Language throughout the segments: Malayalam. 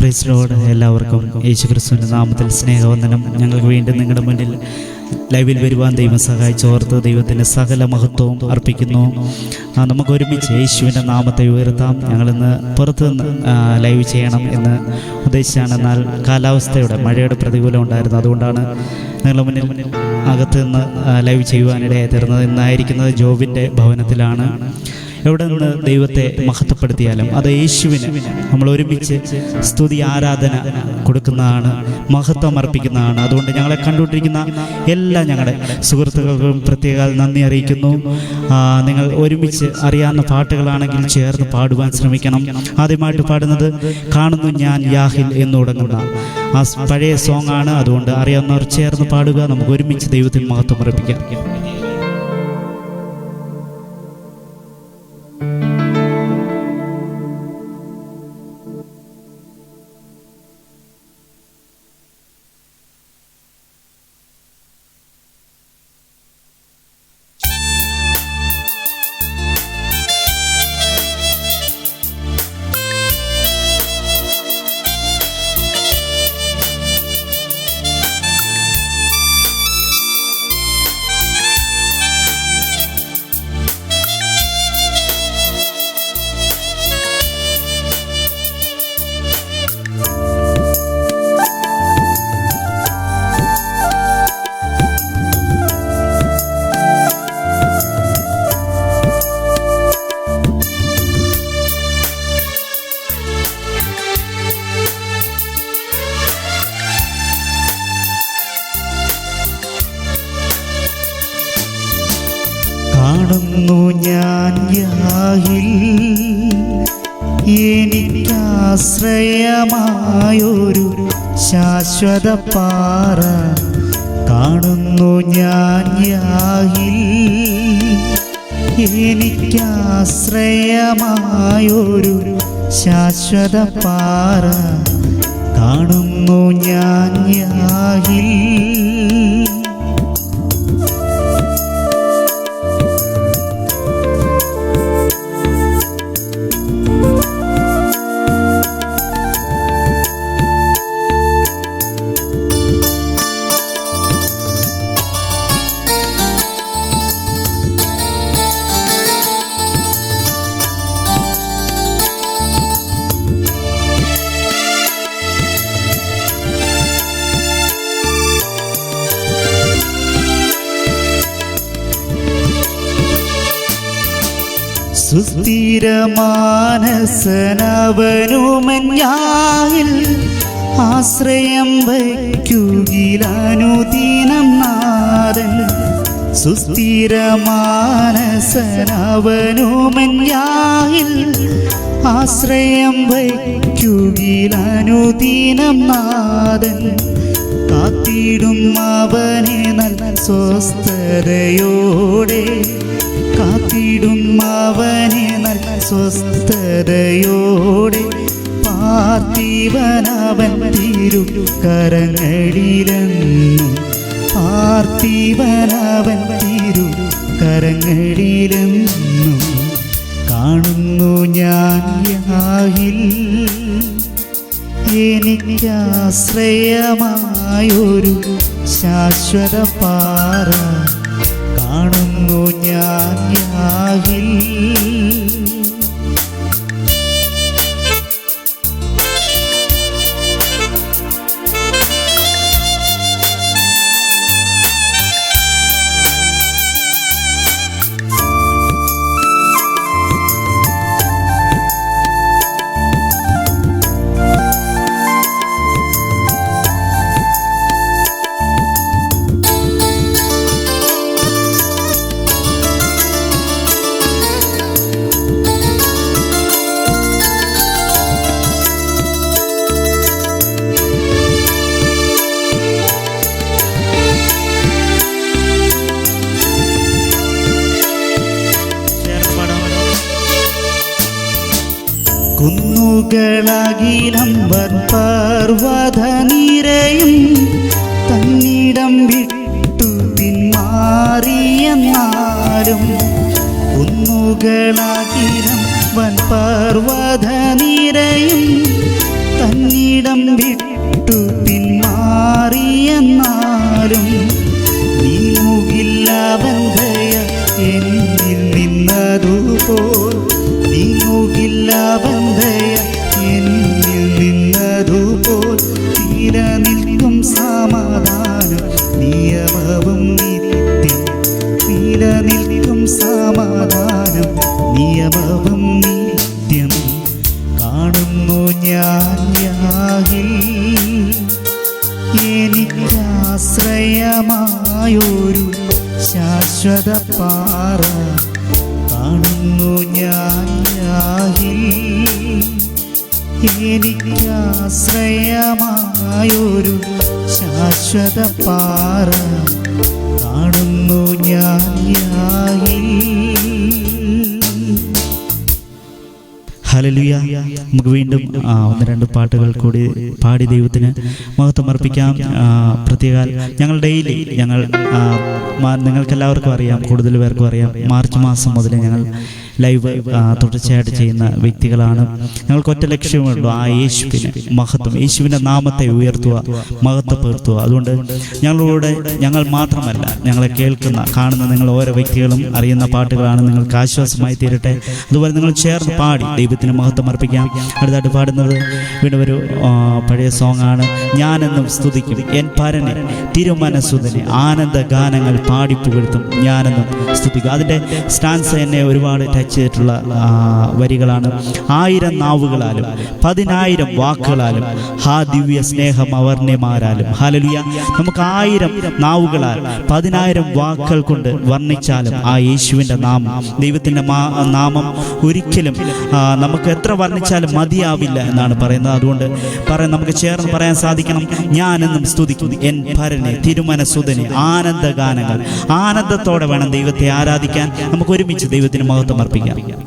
പ്രൈസ് എല്ലാവർക്കും യേശു ക്രിസ്തുവിന്റെ നാമത്തിൽ സ്നേഹവന്ദനം. ഞങ്ങൾക്ക് വീണ്ടും നിങ്ങളുടെ മുന്നിൽ ലൈവിൽ വരുവാൻ ദൈവം സഹായിച്ചോർത്ത് ദൈവത്തിന്റെ സകല മഹത്വവും അർപ്പിക്കുന്നു. നമുക്ക് ഒരുമിച്ച് യേശുവിന്റെ നാമത്തെ ഉയർത്താം. ഞങ്ങളിന്ന് പുറത്ത് നിന്ന് ലൈവ് ചെയ്യണം എന്ന് ഉദ്ദേശിച്ചാണ്. എന്നാൽ കാലാവസ്ഥയുടെ മഴയുടെ പ്രതികൂലം ഉണ്ടായിരുന്നു. അതുകൊണ്ടാണ് നിങ്ങളുടെ മുന്നിൽ അകത്ത് നിന്ന് ലൈവ് ചെയ്യുവാനിടയായി തീർന്നത്. ഇന്നായിരിക്കുന്നത് ജോബിന്റെ ഭവനത്തിലാണ്. എവിടെ നിന്ന് ദൈവത്തെ മഹത്വപ്പെടുത്തിയാലും അത് യേശുവിന് നമ്മൾ ഒരുമിച്ച് സ്തുതി ആരാധന കൊടുക്കുന്നതാണ് മഹത്വം അർപ്പിക്കുന്നതാണ്. അതുകൊണ്ട് ഞങ്ങളെ കണ്ടുകൊണ്ടിരിക്കുന്ന എല്ലാ ഞങ്ങളുടെ സുഹൃത്തുക്കൾക്കും പ്രത്യേക നന്ദി അറിയിക്കുന്നു. നിങ്ങൾ ഒരുമിച്ച് അറിയാവുന്ന പാട്ടുകളാണെങ്കിൽ ചേർന്ന് പാടുവാൻ ശ്രമിക്കണം. ആദ്യമായിട്ട് പാടുന്നത് കാണുന്നു ഞാൻ യാഹിൽ എന്ന് തുടങ്ങുന്ന ആ പഴയ സോങ്ങാണ് അതുകൊണ്ട് അറിയാവുന്നവർ ചേർന്ന് പാടുക. നമുക്ക് ഒരുമിച്ച് ദൈവത്തിന് മഹത്വം അർപ്പിക്കാം. ശാശ്വത പാറ കാണുന്നു ഞാൻ യാഹിൽ എനിക്കാശ്രയമായൊരു ശാശ്വത പാറ കാണുന്നു ഞാൻ യാഹിൽ സുസ്ഥിരമാനസനവനുമഞ്ഞായിൽ ആശ്രയം വയ്ക്കുകിലനുദീനം നാരൻ സുസ്ഥിരമാനസനവനുമഞ്ഞായിൽ ആശ്രയം വയ്ക്കുകിലനുദീനം നാദൻ കാത്തിടും അവനെ നല്ല സ്വസ്ഥതയോടെ കാത്തിടും അവനെ നല്ല സ്വസ്ഥതയോടെ. പാർത്ഥിവനവൻ തിരു കരങ്ങളിലെന്നും പാർത്ഥിവനവൻ തിരു കരങ്ങളിലെന്നും കാണുന്നു ഞാൻ യാഹിൽ എനിക്കാശ്രയമായൊരു ശാശ്വത പാറ ഞാൻ യാഹിൽ പാറ കാണുന്നു ഞാൻ ഞാഹിൽ എനിക്ക് ആശ്രയമായൊരു ശാശ്വത പാറ കാണുന്നു ഞാൻ യാഹിൽ ഹലലുയ. നമുക്ക് വീണ്ടും ഒന്ന് രണ്ട് പാട്ടുകൾ കൂടി പാടി ദൈവത്തിന് മഹത്വം അർപ്പിക്കാം. പ്രത്യേക ഞങ്ങൾ ഡെയിലി ഞങ്ങൾ നിങ്ങൾക്കെല്ലാവർക്കും അറിയാം കൂടുതൽ പേർക്കും അറിയാം. മാർച്ച് മാസം മുതൽ ഞങ്ങൾ ലൈവ് തുടർച്ചയായിട്ട് ചെയ്യുന്ന വ്യക്തികളാണ്. ഞങ്ങൾക്ക് ഒറ്റ ലക്ഷ്യമുള്ളൂ ആ യേശുവിനെ മഹത്വം യേശുവിന്റെ നാമത്തെ ഉയർത്തുക മഹത്വപ്പെടുത്തുക അതുകൊണ്ട് ഞങ്ങളുടെ ഞങ്ങൾ മാത്രമല്ല ഞങ്ങളെ കേൾക്കുന്ന കാണുന്ന നിങ്ങൾ ഓരോ വ്യക്തികളും അറിയുന്ന പാട്ടുകളാണ് നിങ്ങൾക്ക് ആശ്വാസമായി തീരട്ടെ. അതുപോലെ നിങ്ങൾ ചേർന്ന് പാടി ദൈവത്തിന് മഹത്വം അർപ്പിക്കാം. അടുത്തായിട്ട് പാടുന്നത് വീണ്ടും ഒരു പഴയ സോങ് ആണ് ഞാനെന്നും സ്തുതിക്കും എൻ പരനെ തിരുമനസുതനെ ആനന്ദ ഗാനങ്ങൾ പാടി ഞാനെന്നും സ്തുതിക്കും. അതിന്റെ സ്റ്റാൻസ് എന്നെ ഒരുപാട് ചെയ്തിട്ടുള്ള ആ, വരികളാണ്. ആയിരം നാവുകളാലും പതിനായിരം വാക്കുകളാലും ഹാ ദിവ്യ സ്നേഹം അവർണ്യമാരാലും ഹാലലിയ നമുക്ക് ആയിരം നാവുകളാൽ പതിനായിരം വാക്കുകൾ കൊണ്ട് വർണിച്ചാലും ആ യേശുവിന്റെ നാമം ദൈവത്തിന്റെ നാമം ഒരിക്കലും നമുക്ക് എത്ര വർണിച്ചാലും മതിയാവില്ല എന്നാണ് പറയുന്നത്. അതുകൊണ്ട് പറയാൻ നമുക്ക് ചേർന്ന് പറയാൻ സാധിക്കണം. ഞാനെന്നും സ്തുതിക്കുന്നു. എൻ ഭരനെ തിരുമനസുതനെ ആനന്ദഗാനങ്ങൾ. ആനന്ദത്തോടെ വേണം ദൈവത്തെ ആരാധിക്കാൻ. നമുക്ക് ഒരുമിച്ച് ദൈവത്തിന് മഹത്വം അർപ്പിക്കാം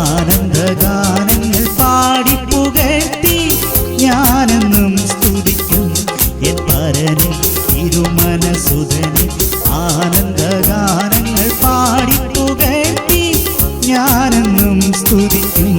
ആനന്ദഗാനങ്ങൾ പാടി പുകഴ്ത്തി ഞാനെന്നും സ്തുതിക്കും. എൻ പരനെ തിരുമനസുതനി ആനന്ദഗാനങ്ങൾ പാടി പുകഴ്ത്തി ഞാനെന്നും സ്തുതിക്കും.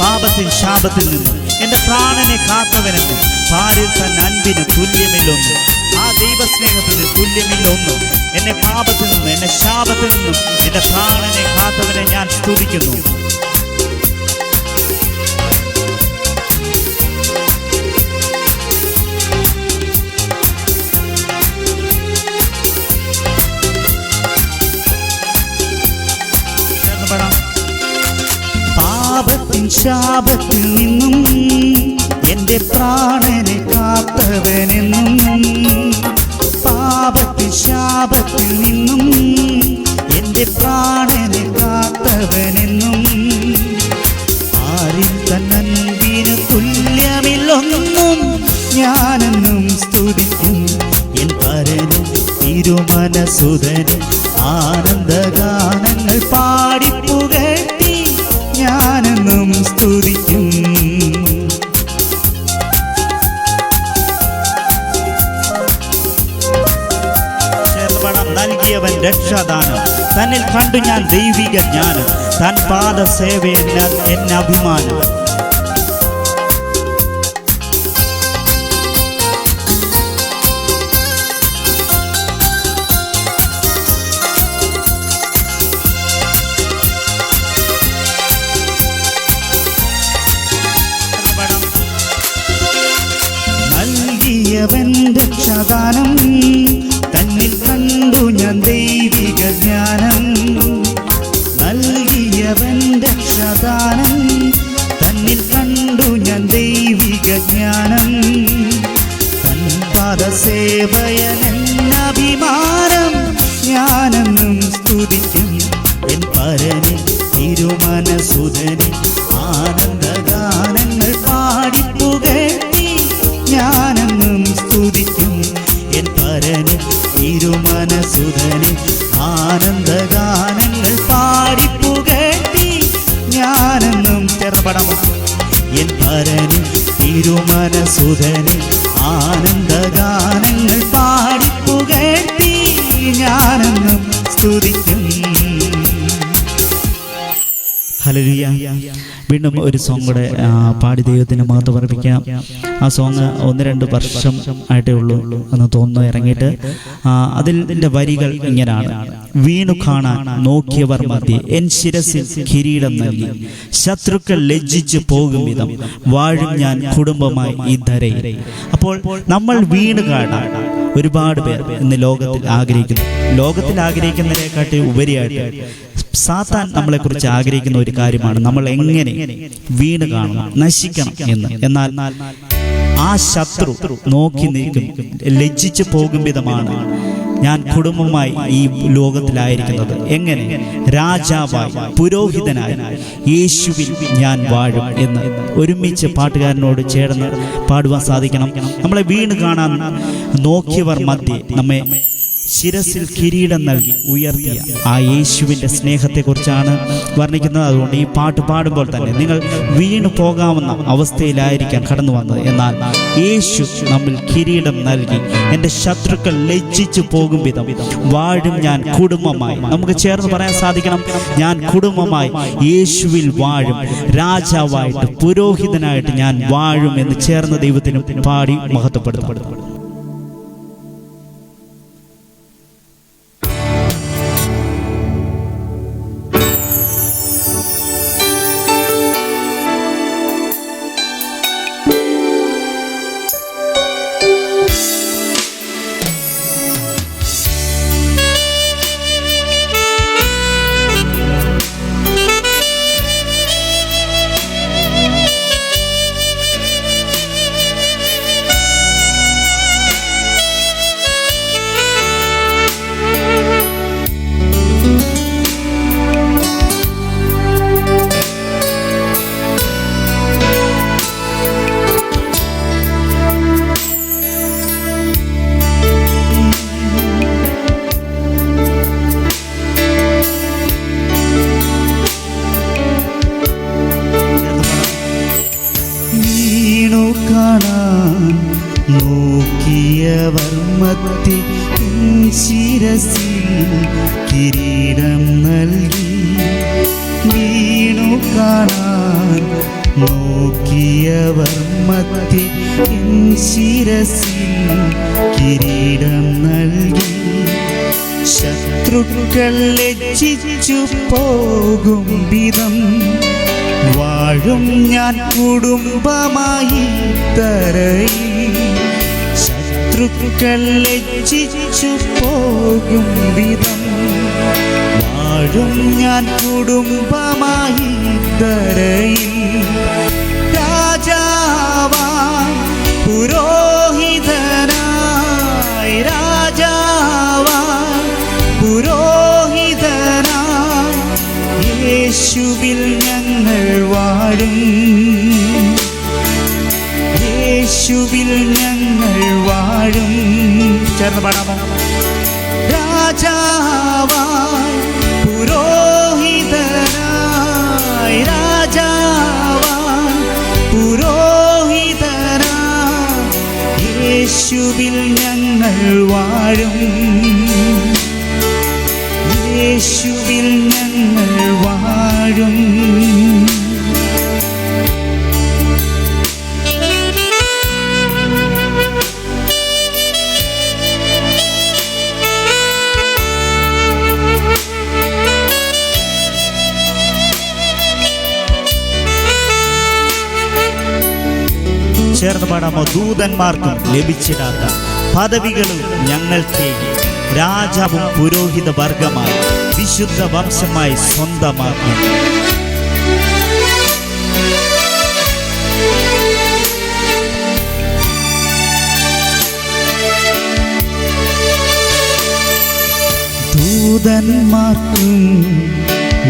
പാപത്തിൽ ശാപത്തിൽ നിന്നും എന്റെ പ്രാണനെ കാത്തവനെന്നും ഭാര്യ തൻ അൻപിന് തുല്യമില്ലൊന്നും ആ ദൈവസ്നേഹത്തിന് തുല്യമില്ലൊന്നും എന്നെ പാപത്തിൽ നിന്നും എന്നെ ശാപത്തിൽ നിന്നും എന്റെ പ്രാണനെ കാത്തവനെ ഞാൻ സ്തുതിക്കുന്നു. പാപത്തിൻ ശാപത്തിൽ നിന്നും എന്റെ പ്രാണനെ കാത്തവനെന്നും പാപത്തിൻ ശാപത്തിൽ നിന്നും എന്റെ പ്രാണനെ കാത്തവനെന്നും ആരിൽ തന്നൻപിന് തുല്യമില്ലൊന്നും ഞാനെന്നും സ്തുതിക്കും. എൻ പരനും തിരുമനസുതനും ആനന്ദഗാനങ്ങൾ രക്ഷാദാനം. തന്നിൽ കണ്ടു ഞാൻ ദൈവിക ജ്ഞാനം. തൻ പാദ സേവ എന്നെ അഭിമാനം. വീണ്ടും ഒരു സോങ് കൂടെ പാടി ദൈവത്തിന് മഹത്വം പറപ്പിക്കാം ആ സോങ് ഒന്ന് രണ്ട് വർഷം ആയിട്ടേ ഉള്ളൂ എന്ന് തോന്നുന്നു ഇറങ്ങിയിട്ട്. അതിന്റെ വരികൾ ഇങ്ങനെയാണ്. വീണു കാണാൻ നോക്കിയവർ മതി എൻ ശിരസിൽ കിരീടം നൽകി. ശത്രുക്കൾ ലജ്ജിച്ചു പോകും വിധം വാഴും ഞാൻ കുടുംബമായി ഈ ധരയിൽ. അപ്പോൾ നമ്മൾ വീണ് കാണാൻ ഒരുപാട് പേർ ഇന്ന് ലോകത്തിൽ ആഗ്രഹിക്കുന്നു. ലോകത്തിൽ ആഗ്രഹിക്കുന്നതിനെക്കാട്ടി ഉപരിയായിട്ട് സാത്താൻ നമ്മളെ കുറിച്ച് ആഗ്രഹിക്കുന്ന ഒരു കാര്യമാണ് നമ്മൾ എങ്ങനെ വീണ് കാണണം നശിക്കണം എന്ന്. എന്നാൽ ആ ശത്രു നോക്കി നീക്കും ലജ്ജിച്ചു പോകും വിധമാണ്. ഞാൻ കുടുംബമായി ഈ ലോകത്തിലായിരിക്കുന്നത്. എങ്ങനെ? രാജാവായി പുരോഹിതനായി. യേശുവിൽ ഞാൻ വാഴും എന്ന്. ഒരുമിച്ച് പാട്ടുകാരനോട് ചേർന്ന് പാടുവാൻ സാധിക്കണം. നമ്മളെ വീണ് കാണാൻ നോക്കിയവർ മധ്യേ നമ്മെ ശിരസിൽ കിരീടം നൽകി ഉയർത്തിയ ആ യേശുവിന്റെ സ്നേഹത്തെക്കുറിച്ചാണ് വർണിക്കുന്നത്. അതുകൊണ്ട് ഈ പാട്ട് പാടുമ്പോൾ തന്നെ നിങ്ങൾ വീണു പോകാവുന്ന അവസ്ഥയിലായിരിക്കാം കടന്നു വന്നത്. എന്നാൽ യേശു നമ്മിൽ കിരീടം നൽകി എന്റെ ശത്രുക്കൾ ലജ്ജിച്ചു പോകും വിധം വാഴും ഞാൻ കുടുംബമായി. നമുക്ക് ചേർന്ന് പറയാൻ സാധിക്കണം ഞാൻ കുടുംബമായി യേശുവിൽ വാഴും. രാജാവായിട്ട് പുരോഹിതനായിട്ട് ഞാൻ വാഴും എന്ന് ചേർന്ന ദൈവത്തിന് പാടി മഹത്വപ്പെടുത്തപ്പെടും ശിരസിൽ കിരീടം നൽകി ശത്രുക്കൾ ലജ്ജിച്ചു പോകും വിധം. വാഴും ഞാൻ കുടുംബമായി തരയിൽ. ശത്രുക്കൾ ലജ്ജിച്ചു പോകും വിധം. വാഴും ഞാൻ കുടുംബമായി തരയിൽ. രാജാവാ പുരോഹിതനായി യേശുവിൽ ഞങ്ങൾ വാഴും. യേശുവിൽ ഞങ്ങൾ വാഴും. ചേർന്ന് പാടാമോ രാജാവായി പുരോഹിതനായി രാജാവായി പുരോഹിതനായി യേശുവിൽ ഞങ്ങൾ വാഴും. യേശുവിൽ ഞങ്ങൾ വാഴും ചേർന്ന് പാടാമോ? ദൂതന്മാർക്കും ലഭിച്ചിടാത്ത പദവികളും ഞങ്ങൾക്ക് രാജാവും പുരോഹിത വർഗമായി. വിശുദ്ധ വംശമായി സ്വന്തമാക്കി. ദൂതന്മാർക്കും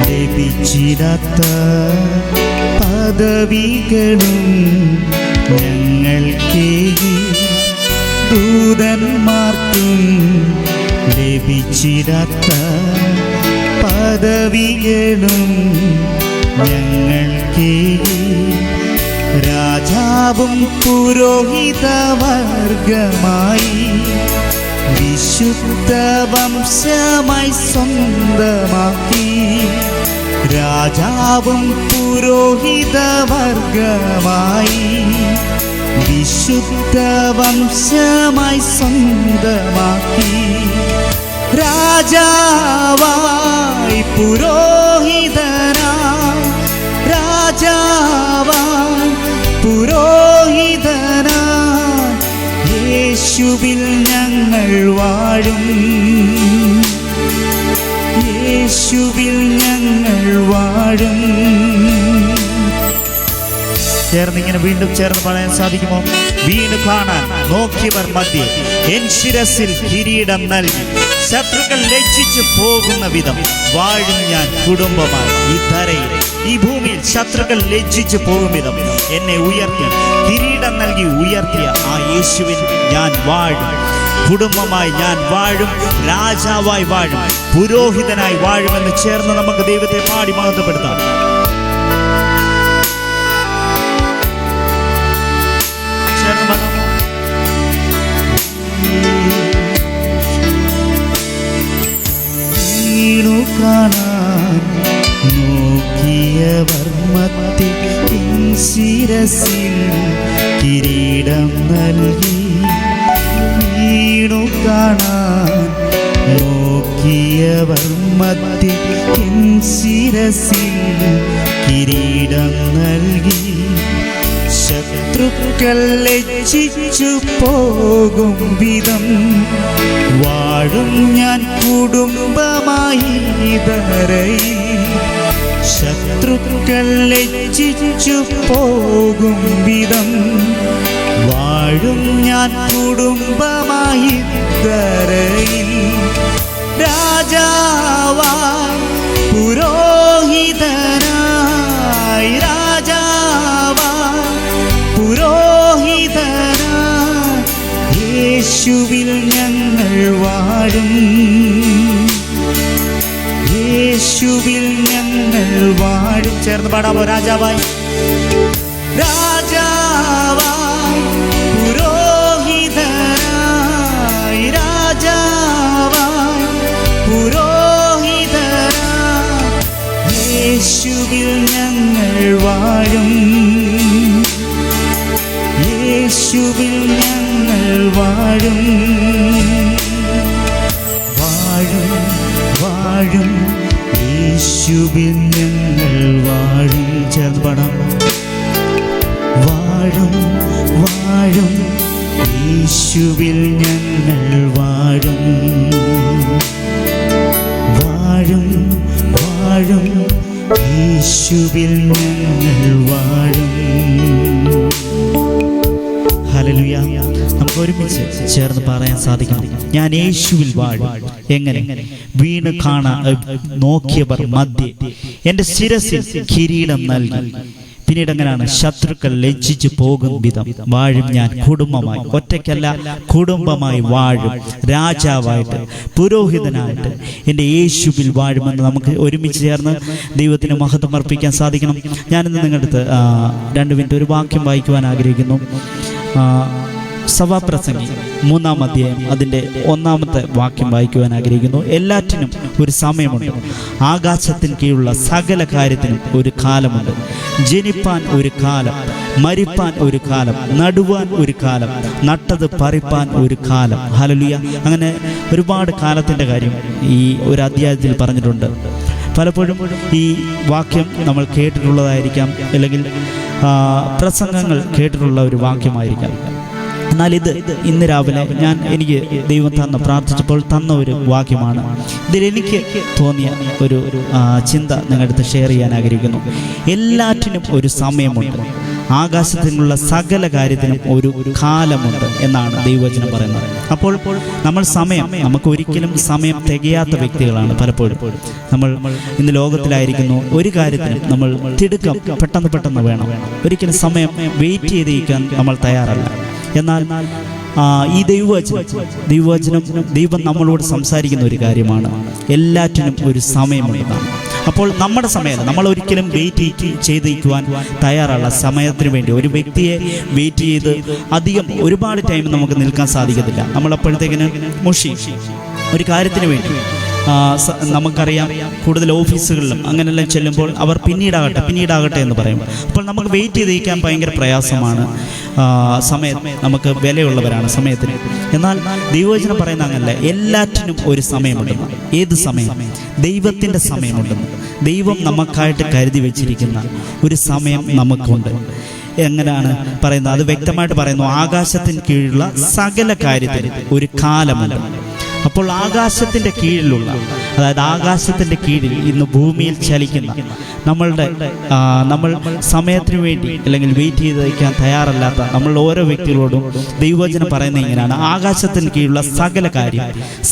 ലഭിച്ചിടാത്ത പദവികളും ഞങ്ങൾക്കേകി ദൂതന്മാർക്കും ലഭിച്ചിടാത്ത പദവികളും കേ രാജാവും പുരോഹിതവർഗമായി വിശുദ്ധ വംശമായി സ്വന്തമാക്കി. രാജാവും പുരോഹിതവർഗമായി വിശുദ്ധ വംശമായി സ്വന്തമാക്കി. രാജാവായി പുരോഹിതനായി രാജാവായി പുരോഹിതനായി യേശുവിൽ ഞങ്ങൾ വാഴും. യേശുവിൽ ഞങ്ങൾ വാഴും. ചേർന്ന് ഇങ്ങനെ വീണ്ടും ചേർന്ന് പറയാൻ സാധിക്കുമോ? വീണ് കാണാൻ നോക്കിയവർ മധ്യ എൻ ശിരസിൽ കിരീടം നൽകി. ശത്രുക്കൾ ലജ്ജിച്ചു പോകുന്ന വിധം വാഴും ഞാൻ കുടുംബമായി. ഈ തരയിൽ ഈ ഭൂമിയിൽ ശത്രുക്കൾ ലജ്ജിച്ചു പോകും വിധം എന്നെ ഉയർത്തി കിരീടം നൽകി ഉയർത്തിയ ആ യേശുവിൽ ഞാൻ വാഴും. കുടുംബമായി ഞാൻ വാഴും രാജാവായി വാഴും പുരോഹിതനായി വാഴുമെന്ന് ചേർന്ന് നമുക്ക് ദൈവത്തെ പാടി മഹത്വപ്പെടുത്താം. കാണാൻ നോക്കിയ വർമ്മത്തിൽ ശിരസിൽ കിരീടം നൽകി വീണു കാണാൻ നോക്കിയ വർമ്മത്തിൽ ശിരസിൽ കിരീടം നൽകി ശത്രുക്കൾ ലജ്ജിച്ചു പോകും വിധം. വാഴും ഞാൻ കുടുംബമായി ധരയിൽ ശത്രുക്കൾ ലജ്ജിച്ചു പോകും വിധം. വാഴും ഞാൻ കുടുംബമായി ധരയിൽ രാജാവാ പുരോഹിതനായി ചേർന്ന് പാടാമോ രാജാവായി? രാജാവായി രാജാവായി യേശുവിൽ ഞങ്ങൾ വാഴും. യേശുവിൽ ഞങ്ങൾ വാഴും. വാഴും വാഴും. യേശുവിൽ ഞങ്ങൾ ചേർന്ന് പാടാം. വാഴും വാഴും യേശുവിൽ ഞങ്ങൾ വാഴും സാധിക്കണം ഞാൻ യേശുവിൽ വാഴും. എങ്ങനെ? വീണ് കാണാൻ നോക്കിയവർ മധ്യേ എന്റെ ശിരസിൽ കിരീടം നൽകി. പിന്നീട് അങ്ങനെയാണ് ശത്രുക്കൾ ലജ്ജിച്ചു പോകും വിധം. വാഴും ഞാൻ കുടുംബമായി. ഒറ്റയ്ക്കല്ല കുടുംബമായി വാഴും. രാജാവായിട്ട് പുരോഹിതനായിട്ട് എന്റെ യേശുവിൽ വാഴുമെന്ന് നമുക്ക് ഒരുമിച്ച് ചേർന്ന് ദൈവത്തിന് മഹത്വം അർപ്പിക്കാൻ സാധിക്കണം. ഞാനിന്ന് നിങ്ങളുടെ അടുത്ത് രണ്ട് മിനിറ്റ് ഒരു വാക്യം വായിക്കുവാൻ ആഗ്രഹിക്കുന്നു. സഭാപ്രസംഗി. മൂന്നാം അധ്യായം അതിന്റെ ഒന്നാമത്തെ വാക്യം വായിക്കുവാൻ ആഗ്രഹിക്കുന്നു. എല്ലാറ്റിനും ഒരു സമയമുണ്ട്. ആകാശത്തിന് കീഴുള്ള സകല കാര്യത്തിനും ഒരു കാലമുണ്ട്. ജനിപ്പാൻ ഒരു കാലം മരിപ്പാൻ ഒരു കാലം നടുവാൻ ഒരു കാലം നട്ടത് പറിപ്പാൻ ഒരു കാലം. ഹലലുയ അങ്ങനെ ഒരുപാട് കാലത്തിന്റെ കാര്യം ഈ ഒരു അധ്യായത്തിൽ പറഞ്ഞിട്ടുണ്ട്. പലപ്പോഴും ഈ വാക്യം നമ്മൾ കേട്ടിട്ടുള്ളതായിരിക്കാം അല്ലെങ്കിൽ പ്രസംഗങ്ങൾ കേട്ടിട്ടുള്ള ഒരു വാക്യമായിരിക്കാം. എന്നാൽ ഇത് ഇന്ന് രാവിലെ ഞാൻ എനിക്ക് ദൈവം തന്ന പ്രാർത്ഥിച്ചപ്പോൾ തന്ന ഒരു വാക്യമാണ്. ഇതിലെനിക്ക് തോന്നിയ ഒരു ചിന്ത നിങ്ങളുടെ ഷെയർ ചെയ്യാൻ ആഗ്രഹിക്കുന്നു. എല്ലാറ്റിനും ഒരു സമയമുണ്ട്. ആകാശത്തിനുള്ള സകല കാര്യത്തിനും ഒരു കാലമുണ്ട് എന്നാണ് ദൈവവചനം പറയുന്നത്. അപ്പോൾ നമ്മൾ സമയം നമുക്ക് ഒരിക്കലും സമയം തികയാത്ത വ്യക്തികളാണ് പലപ്പോഴും. നമ്മൾ ഇന്ന് ലോകത്തിലായിരിക്കുന്നു ഒരു കാര്യത്തിനും നമ്മൾ തിടുക്കം പെട്ടെന്ന് പെട്ടെന്ന് വേണം. ഒരിക്കലും സമയം വെയിറ്റ് ചെയ്തിരിക്കാൻ നമ്മൾ തയ്യാറല്ല. എന്നാൽ ഈ ദൈവവചനം ദൈവവചനം ദൈവം നമ്മളോട് സംസാരിക്കുന്ന ഒരു കാര്യമാണ്. എല്ലാറ്റിനും ഒരു സമയമുള്ളതാണ്. അപ്പോൾ നമ്മുടെ സമയം നമ്മൾ ഒരിക്കലും വെയിറ്റ് ചെയ്തിരിക്കുവാൻ തയ്യാറുള്ള സമയത്തിന് വേണ്ടി ഒരു വ്യക്തിയെ വെയിറ്റ് ചെയ്ത് അധികം ഒരുപാട് ടൈം നമുക്ക് നിൽക്കാൻ സാധിക്കത്തില്ല. നമ്മളപ്പോഴത്തേക്കിന് മുഷി ഒരു കാര്യത്തിന് വേണ്ടി. നമുക്കറിയാം കൂടുതൽ ഓഫീസുകളിലും അങ്ങനെല്ലാം ചെല്ലുമ്പോൾ അവർ പിന്നീടാകട്ടെ പിന്നീടാകട്ടെ എന്ന് പറയും. അപ്പോൾ നമുക്ക് വെയിറ്റ് ചെയ്തിരിക്കാൻ ഭയങ്കര പ്രയാസമാണ്. സമയം നമുക്ക് വിലയുള്ളവരാണ് സമയത്തിന്. എന്നാൽ ദൈവവചനം പറയുന്ന അങ്ങനല്ല എല്ലാറ്റിനും ഒരു സമയമുണ്ട്. ഏത് സമയം? ദൈവത്തിന്റെ സമയമുണ്ട്. ദൈവം നമുക്കായിട്ട് കരുതി വെച്ചിരിക്കുന്ന ഒരു സമയം നമുക്കുണ്ട്. എങ്ങനെയാണ് പറയുന്നത്? അത് വ്യക്തമായിട്ട് പറയുന്നു ആകാശത്തിന് കീഴിലുള്ള സകല കാര്യത്തിനും ഒരു കാലമുണ്ട്. അപ്പോൾ ആകാശത്തിന്റെ കീഴിലുള്ള അതായത് ആകാശത്തിന്റെ കീഴിൽ ഇന്ന് ഭൂമിയിൽ ചലിക്കുന്ന നമ്മളുടെ നമ്മൾ സമയത്തിന് വേണ്ടി അല്ലെങ്കിൽ വെയിറ്റ് ചെയ്ത് വയ്ക്കാൻ തയ്യാറല്ലാത്ത നമ്മൾ ഓരോ വ്യക്തികളോടും ദൈവവചനം പറയുന്നത് ഇങ്ങനെയാണ്. ആകാശത്തിന് കീഴിലുള്ള സകല കാര്യം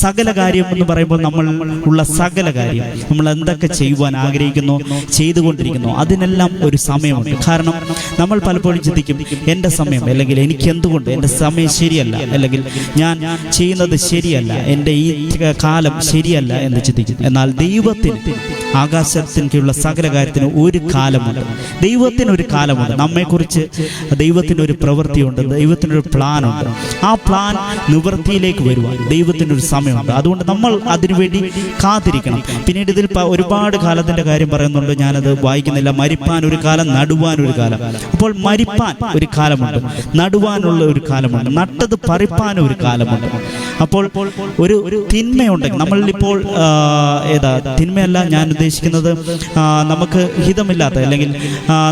സകല കാര്യം എന്ന് പറയുമ്പോൾ നമ്മൾ ഉള്ള സകല കാര്യം നമ്മൾ എന്തൊക്കെ ചെയ്യുവാൻ ആഗ്രഹിക്കുന്നു ചെയ്തുകൊണ്ടിരിക്കുന്നു അതിനെല്ലാം ഒരു സമയമുണ്ട്. കാരണം നമ്മൾ പലപ്പോഴും ചിന്തിക്കും എന്റെ സമയം അല്ലെങ്കിൽ എനിക്ക് എന്തുകൊണ്ട് എന്റെ സമയം ശരിയല്ല അല്ലെങ്കിൽ ഞാൻ ചെയ്യുന്നത് ശരിയല്ല എന്റെ ഈ കാലം ശരിയല്ല എന്ന് ചിന്തിക്കും. എന്നാൽ ദൈവത്തിന് ആകാശത്തിന് സകല കാര്യത്തിന് ഒരു കാലമുണ്ട്. ദൈവത്തിന് ഒരു കാലമുണ്ട്. നമ്മെക്കുറിച്ച് ദൈവത്തിന് ഒരു പ്രവൃത്തിയുണ്ട്. ദൈവത്തിനൊരു പ്ലാനുണ്ട്. ആ പ്ലാൻ നിവൃത്തിയിലേക്ക് വരുവാൻ ദൈവത്തിന് ഒരു സമയമുണ്ട്. അതുകൊണ്ട് നമ്മൾ അതിനുവേണ്ടി കാത്തിരിക്കണം. പിന്നീട് ഇതിൽ ഒരുപാട് കാലത്തിന്റെ കാര്യം പറയുന്നുണ്ട്. ഞാനത് വായിക്കുന്നില്ല. മരിപ്പാൻ ഒരു കാലം നടുവാൻ ഒരു കാലം. അപ്പോൾ മരിപ്പാൻ ഒരു കാലമുണ്ട്. നടുവാനുള്ള ഒരു കാലമുണ്ട്. നട്ടത് പറിപ്പാൻ ഒരു കാലമുണ്ട്. അപ്പോൾ ഒരു തിന്മയുണ്ടെങ്കിൽ നമ്മളിപ്പോൾ ഏതാ തിന്മയല്ല ഞാൻ ഉദ്ദേശിക്കുന്നത് നമുക്ക് ഹിതമില്ലാത്ത അല്ലെങ്കിൽ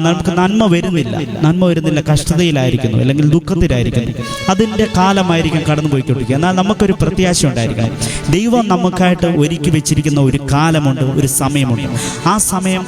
നമുക്ക് നന്മ വരുന്നില്ല. നന്മ വരുന്നില്ല കഷ്ടതയിലായിരിക്കുന്നു അല്ലെങ്കിൽ ദുഃഖത്തിലായിരിക്കുന്നു. അതിന്റെ കാലമായിരിക്കും കടന്നു പോയിക്കൊണ്ടിരിക്കുക എന്നാൽ നമുക്കൊരു പ്രത്യാശ ഉണ്ടായിരിക്കണം ദൈവം നമുക്കായിട്ട് ഒരുക്കി വെച്ചിരിക്കുന്ന ഒരു കാലമുണ്ട് ഒരു സമയമുണ്ട്. ആ സമയം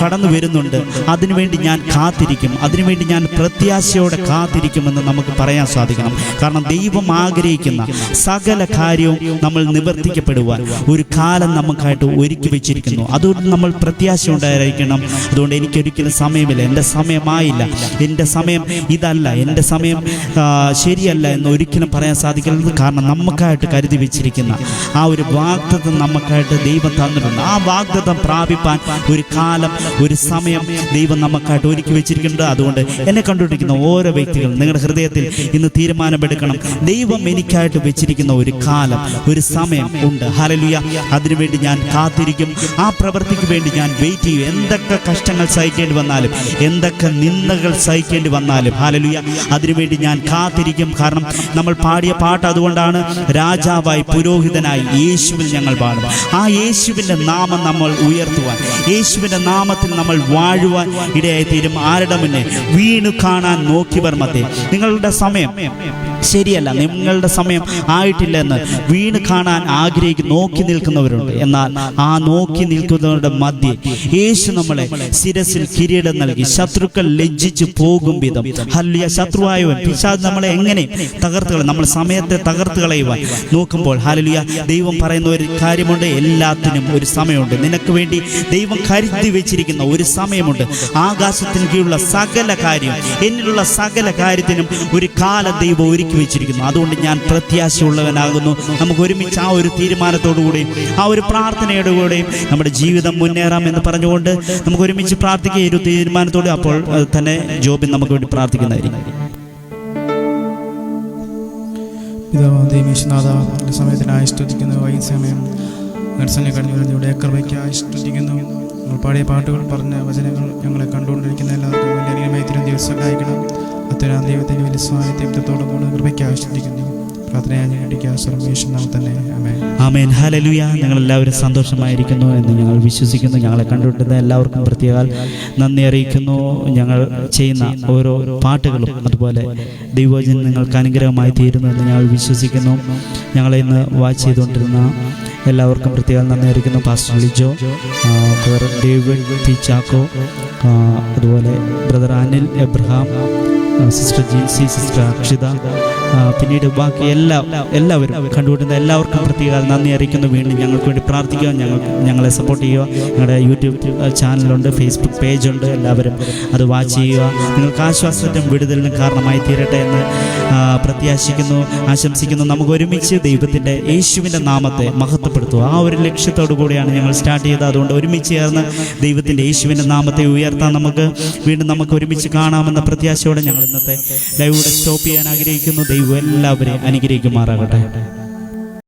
കടന്നു വരുന്നുണ്ട്. അതിനുവേണ്ടി ഞാൻ കാത്തിരിക്കും. അതിനുവേണ്ടി ഞാൻ പ്രത്യാശയോടെ കാത്തിരിക്കുമെന്ന് നമുക്ക് പറയാൻ സാധിക്കണം. കാരണം ദൈവം ആഗ്രഹിക്കുന്ന സകല കാര്യവും നമ്മൾ നിവർത്തിക്കപ്പെടുവാൻ ഒരു കാലം നമുക്കായിട്ട് ഒരുക്കി വെച്ചിരിക്കുന്നു അതുകൊണ്ട് നമ്മൾ പ്രത്യാശ ഉണ്ടായിരിക്കണം. അതുകൊണ്ട് എനിക്ക് ഒരിക്കലും സമയമില്ല. എന്റെ സമയമായില്ല. എന്റെ സമയം ഇതല്ല. എന്റെ സമയം ശരിയല്ല എന്ന് ഒരിക്കലും പറയാൻ സാധിക്കരുത്. കാരണം നമുക്കായിട്ട് കരുതി വെച്ചിരിക്കുന്ന ആ ഒരു വാഗ്ദത്തം നമുക്കായിട്ട് ദൈവം തന്നിട്ടുണ്ട്. ആ വാഗ്ദത്തം പ്രാപിപ്പാൻ ഒരു കാലം ഒരു സമയം ദൈവം നമുക്കായിട്ട് ഒരുക്കി വെച്ചിരിക്കുന്നുണ്ട്. അതുകൊണ്ട് എന്നെ കണ്ടുപിടിക്കുന്ന ഓരോ വ്യക്തികളും നിങ്ങളുടെ ഹൃദയത്തിൽ ഇന്ന് തീരുമാനമെടുക്കണം. ദൈവം എനിക്കായിട്ട് വെച്ചിരിക്കുന്ന ഒരു കാലം ഒരു സമയം ഉണ്ട്. ഹലലുയ അതിനുവേണ്ടി ഞാൻ കാത്തിരിക്കും. ആ പ്രവൃത്തിക്ക് വേണ്ടി ഞാൻ വെയിറ്റ് ചെയ്യും. എന്തൊക്കെ കഷ്ടങ്ങൾ സഹിക്കേണ്ടി വന്നാലും എന്തൊക്കെ നിന്ദകൾ സഹിക്കേണ്ടി വന്നാലും ഹാലലുയ അതിനുവേണ്ടി ഞാൻ കാത്തിരിക്കും. കാരണം നമ്മൾ പാടിയ പാട്ട് അതുകൊണ്ടാണ് രാജാവായി പുരോഹിതനായി യേശുവിൽ ഞങ്ങൾ പാടും ആ യേശുവിന്റെ നാമം നമ്മൾ ഉയർത്തുവാൻ യേശുവിന്റെ നാമത്തിൽ നമ്മൾ വാഴുവാൻ ഇടയായി തീരും. ആരുടെ മുന്നേ? വീണു കാണാൻ നോക്കിവർ മത്തേ നിങ്ങളുടെ സമയം ശരിയല്ല. നിങ്ങളുടെ സമയം ആയിട്ടില്ലെന്ന് വീണ് കാണാൻ ആഗ്രഹിക്കുന്ന നോക്കി നിൽക്കുന്നവരുണ്ട്. എന്നാൽ ആ നോക്കി നിൽക്കുന്നവരുടെ മധ്യ യേശു നമ്മളെ ശിരസിൽ കിരീടം നൽകി ശത്രുക്കൾ ലജ്ജിച്ചു പോകും വിധം. ഹല്ലിയ ശത്രുവായവൻ പിശാദ് നമ്മളെ എങ്ങനെ തകർത്ത് നമ്മൾ സമയത്തെ തകർത്ത് കളയുവാൻ നോക്കുമ്പോൾ ഹല്ലിയ ദൈവം പറയുന്ന ഒരു കാര്യമുണ്ട് എല്ലാത്തിനും ഒരു സമയമുണ്ട്. നിനക്ക് വേണ്ടി ദൈവം കരുതി വെച്ചിരിക്കുന്ന ഒരു സമയമുണ്ട്. ആകാശത്തിന് കീഴുള്ള സകല കാര്യം എന്നിലുള്ള സകല കാര്യത്തിനും ഒരു കാല ദൈവം ഒരുക്കി വെച്ചിരിക്കുന്നു. അതുകൊണ്ട് ഞാൻ പ്രത്യാശയുള്ളവനാകുന്നു. നമുക്ക് ഒരുമിച്ച് ആ ഒരു തീരുമാനത്തോടു കൂടിയും ആ ഒരു പ്രാർത്ഥനയോടു കൂടെയും നമ്മുടെ ജീവിതം മുന്നേറാം എന്ന് പറഞ്ഞുകൊണ്ട് നമുക്ക് ഒരുമിച്ച് പ്രാർത്ഥിക്കുക ഒരു തീരുമാനത്തോടെ അപ്പോൾ തന്നെ ജോബിൻ നമുക്ക് വേണ്ടി പ്രാർത്ഥിക്കുന്നതായിരിക്കും. സമയത്തിനായി സ്തുതിക്കുന്നു വൈകി സമയം നർസനെ കൃപയ്ക്കായി സ്തുതിക്കുന്നു. ഞങ്ങൾ പാടിയ പാട്ടുകൾ പറഞ്ഞ വചനങ്ങൾ ഞങ്ങളെ കണ്ടുകൊണ്ടിരിക്കുന്ന എല്ലാവർക്കും വലിയ അനിയമായി തിരും ദൈവം സഹായിക്കണം. അത്തരം ദൈവത്തിന്റെ വലിയ സ്വാധീനത്തോടും കൃപയ്ക്ക് കൃപയ്ക്കായി സ്തുതിക്കുന്നു. തന്നെ. ആമേൻ. ഹലലുയ ഞങ്ങൾ എല്ലാവരും സന്തോഷമായിരിക്കുന്നു എന്ന് ഞങ്ങൾ വിശ്വസിക്കുന്നു. ഞങ്ങളെ കണ്ടുകൊണ്ടിരുന്ന എല്ലാവർക്കും പ്രത്യേക നന്ദി അറിയിക്കുന്നു. ഞങ്ങൾ ചെയ്യുന്ന ഓരോ പാട്ടുകളും അതുപോലെ ദൈവജനം നിങ്ങൾക്ക് അനുഗ്രഹമായി തീരുന്നു എന്ന് ഞങ്ങൾ വിശ്വസിക്കുന്നു. ഞങ്ങളെ ഇന്ന് വാച്ച് ചെയ്തുകൊണ്ടിരുന്ന എല്ലാവർക്കും പ്രത്യേകം നന്ദി അറിയിക്കുന്നു. Pastor Lijo David T Chacko അതുപോലെ brother Anil Abraham sister Jincy sister Akshitha പിന്നീട് ബാക്കി എല്ലാ എല്ലാവരും കണ്ടുകൊണ്ടിരുന്ന എല്ലാവർക്കും പ്രത്യേക നന്ദി അറിയിക്കുന്നു. വീണ്ടും ഞങ്ങൾക്ക് വേണ്ടി പ്രാർത്ഥിക്കുക. ഞങ്ങൾ ഞങ്ങളെ സപ്പോർട്ട് ചെയ്യുക. ഞങ്ങളുടെ യൂട്യൂബ് ചാനലുണ്ട് ഫേസ്ബുക്ക് പേജുണ്ട് എല്ലാവരും അത് വാച്ച് ചെയ്യുക. നിങ്ങൾക്ക് ആശ്വാസത്തിനും വിടുതലിനും കാരണമായി തീരട്ടെ എന്ന് പ്രത്യാശിക്കുന്നു ആശംസിക്കുന്നു. നമുക്ക് ഒരുമിച്ച് ദൈവത്തിന്റെ യേശുവിന്റെ നാമത്തെ മഹത്വപ്പെടുത്തുക. ആ ഒരു ലക്ഷ്യത്തോടു കൂടിയാണ് ഞങ്ങൾ സ്റ്റാർട്ട് ചെയ്തത്. അതുകൊണ്ട് ഒരുമിച്ച് ചേർന്ന് ദൈവത്തിന്റെ യേശുവിന്റെ നാമത്തെ ഉയർത്താൻ നമുക്ക് വീണ്ടും നമുക്ക് ഒരുമിച്ച് കാണാമെന്ന പ്രത്യാശയോടെ ഞങ്ങൾ ഇന്നത്തെ ലൈവ് സ്റ്റോപ്പ് ചെയ്യാൻ ആഗ്രഹിക്കുന്നു. ദൈവം എല്ലാവരെയും അനുഗ്രഹിക്കുമാറാകട്ടെ.